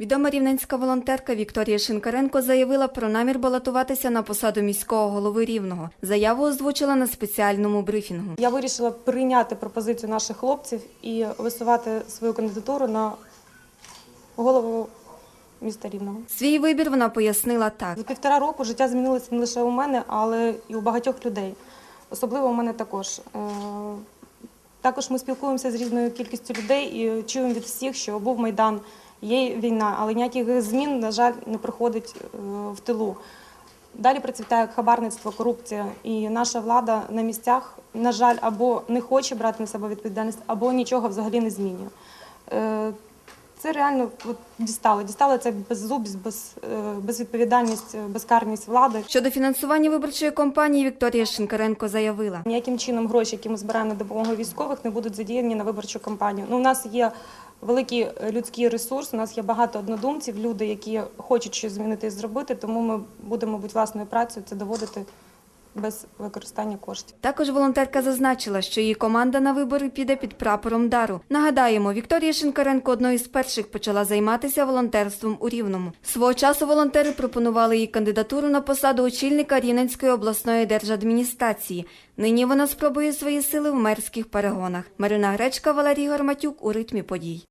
Відома рівненська волонтерка Вікторія Шинкаренко заявила про намір балотуватися на посаду міського голови Рівного. Заяву озвучила на спеціальному брифінгу. Я вирішила прийняти пропозицію наших хлопців і висувати свою кандидатуру на голову міста Рівного. Свій вибір вона пояснила так. За півтора року життя змінилося не лише у мене, але і у багатьох людей. Особливо у мене також. Е, Також ми спілкуємося з різною кількістю людей і чуємо від всіх, що був майдан, є війна, але ніяких змін, на жаль, не приходить е, в тилу. Далі процвітає хабарництво, корупція, і наша влада на місцях, на жаль, або не хоче брати на себе відповідальність, або нічого взагалі не змінює. Е, Це реально от, дістало. Дістало це беззубість, без, е, безвідповідальність, безкарність влади. Щодо фінансування виборчої кампанії Вікторія Шинкаренко заявила. Ніяким чином гроші, які ми збираємо на допомогу військових, не будуть задіяні на виборчу кампанію. Ну, у нас є великий е, людський ресурс, у нас є багато однодумців, люди, які хочуть щось змінити і зробити, тому ми будемо, мабуть, власною працею це доводити без використання коштів. Також волонтерка зазначила, що її команда на вибори піде під прапором дару. Нагадаємо, Вікторія Шинкаренко одною з перших почала займатися волонтерством у Рівному. Свого часу волонтери пропонували їй кандидатуру на посаду очільника Рівненської обласної держадміністрації. Нині вона спробує свої сили в мерських перегонах. Марина Гречка, Валерій Гарматюк у ритмі подій.